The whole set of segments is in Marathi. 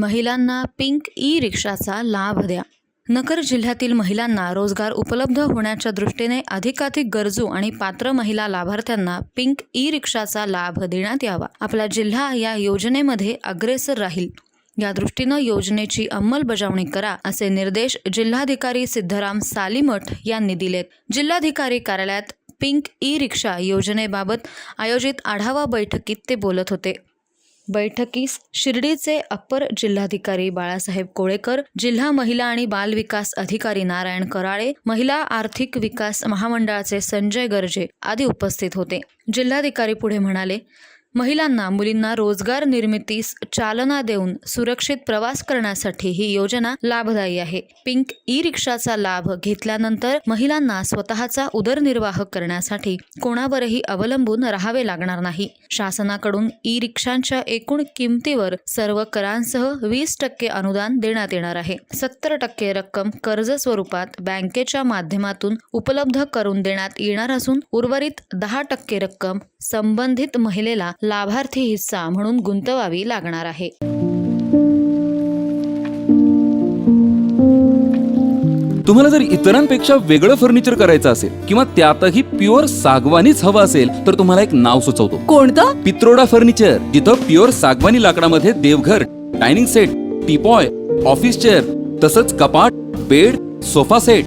महिलांना पिंक ई रिक्षाचा लाभ द्या. नगर जिल्ह्यातील महिलांना रोजगार उपलब्ध होण्याच्या दृष्टीने अधिकाधिक गरजू आणि पात्र महिला लाभार्थ्यांना पिंक ई रिक्षाचा लाभ देण्यात यावा. आपला जिल्हा या योजनेमध्ये अग्रेसर राहील. या दृष्टीनं योजनेची अंमलबजावणी करा असे निर्देश जिल्हाधिकारी सिद्धराम सालीमठ यांनी दिलेत. जिल्हाधिकारी कार्यालयात पिंक ई रिक्षा योजनेबाबत आयोजित आढावा बैठकीत ते बोलत होते. बैठकीस शिर्डीचे अप्पर जिल्हाधिकारी बाळासाहेब कोळेकर जिल्हा महिला आणि बाल विकास अधिकारी नारायण कराळे महिला आर्थिक विकास महामंडळाचे संजय गर्जे आदी उपस्थित होते. जिल्हाधिकारी पुढे म्हणाले महिलांना मुलींना रोजगार निर्मितीस चालना देऊन सुरक्षित प्रवास करण्यासाठी ही योजना लाभदायी आहे. पिंक ई रिक्षाचा लाभ घेतल्यानंतर महिलांना स्वतःचा उदरनिर्वाह करण्यासाठी कोणावरही अवलंबून राहावे लागणार नाही. शासनाकडून ई रिक्षांच्या एकूण किमतीवर सर्व करांसह वीस टक्के अनुदान देण्यात येणार आहे. सत्तर टक्के रक्कम कर्ज स्वरूपात बँकेच्या माध्यमातून उपलब्ध करून देण्यात येणार असून उर्वरित दहा टक्के रक्कम संबंधित महिलेला लाभार्थी हिस्सा म्हणून गुंतवावी लागणार आहे. तुम्हाला जर इतरांपेक्षा वेगळं फर्निचर करायचं असेल किंवा त्यातही प्युअर सागवानीच हवं असेल तर तुम्हाला एक नाव सुचवतो. कोणतं? पित्रोडा फर्निचर जिथं प्युअर सागवानी लाकडामध्ये देवघर dining set teapoy office chair तसंच कपाट bed sofa set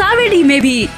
सावेडी में भी